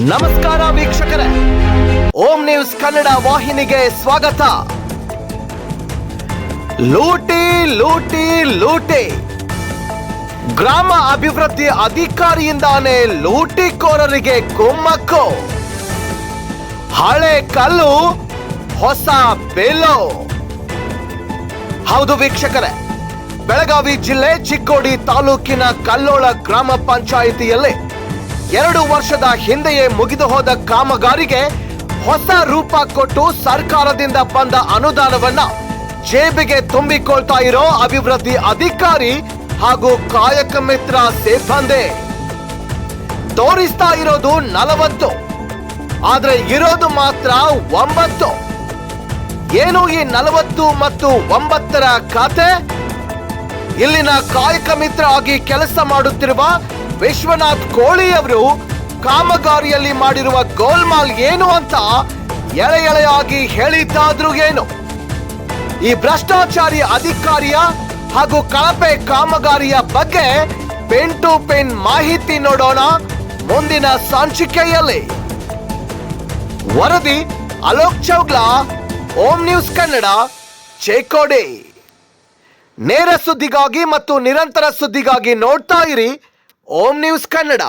ನಮಸ್ಕಾರ ವೀಕ್ಷಕರೇ. ಓಂ ನ್ಯೂಸ್ ಕನ್ನಡ ವಾಹಿನಿಗೆ ಸ್ವಾಗತ. ಲೂಟಿ ಲೂಟಿ ಲೂಟಿ. ಗ್ರಾಮ ಅಭಿವೃದ್ಧಿ ಅಧಿಕಾರಿಯಿಂದಾನೇ ಲೂಟಿಕೋರರಿಗೆ ಕುಮ್ಮಕ್ಕು. ಹಳೆ ಕಲ್ಲು, ಹೊಸ ಬೆಲ್ಲು. ಹೌದು ವೀಕ್ಷಕರೇ, ಬೆಳಗಾವಿ ಜಿಲ್ಲೆ ಚಿಕ್ಕೋಡಿ ತಾಲೂಕಿನ ಕಲ್ಲೋಳ ಗ್ರಾಮ ಪಂಚಾಯಿತಿಯಲ್ಲಿ ಎರಡು ವರ್ಷದ ಹಿಂದೆಯೇ ಮುಗಿದು ಹೋದ ಕಾಮಗಾರಿಗೆ ಹೊಸ ರೂಪ ಕೊಟ್ಟು ಸರ್ಕಾರದಿಂದ ಬಂದ ಅನುದಾನವನ್ನ ಜೇಬಿಗೆ ತುಂಬಿಕೊಳ್ತಾ ಇರೋ ಅಭಿವೃದ್ಧಿ ಅಧಿಕಾರಿ ಹಾಗೂ ಕಾಯಕ ಮಿತ್ರ ಸಿಬ್ಬಂದಿ. ತೋರಿಸ್ತಾ ಇರೋದು ನಲವತ್ತು, ಆದ್ರೆ ಇರೋದು ಮಾತ್ರ ಒಂಬತ್ತು. ಏನು ಈ ನಲವತ್ತು ಮತ್ತು ಒಂಬತ್ತರ ಖಾತೆ? ಇಲ್ಲಿನ ಕಾಯಕ ಮಿತ್ರ ಆಗಿ ಕೆಲಸ ಮಾಡುತ್ತಿರುವ ವಿಶ್ವನಾಥ್ ಕೋಳಿ ಅವರು ಕಾಮಗಾರಿಯಲ್ಲಿ ಮಾಡಿರುವ ಗೋಲ್ಮಾಲ್ ಏನು ಅಂತ ಎಳೆ ಎಳೆಯಾಗಿ ಹೇಳಿದ್ದಾದ್ರೂ ಏನು? ಈ ಭ್ರಷ್ಟಾಚಾರಿ ಅಧಿಕಾರಿಯ ಹಾಗೂ ಕಳಪೆ ಕಾಮಗಾರಿಯ ಬಗ್ಗೆ ಪೆನ್ ಟು ಪೆನ್ ಮಾಹಿತಿ ನೋಡೋಣ ಮುಂದಿನ ಸಂಚಿಕೆಯಲ್ಲಿ. ವರದಿ, ಅಲೋಕ್ ಚೌಗ್ಲಾ, ಓಂ ನ್ಯೂಸ್ ಕನ್ನಡ, ಚೇಕೋಡೆ. ನೇರ ಸುದ್ದಿಗಾಗಿ ಮತ್ತು ನಿರಂತರ ಸುದ್ದಿಗಾಗಿ ನೋಡ್ತಾ ಇರಿ. ಓಂ ನ್ಯೂಸ್ ಕನ್ನಡ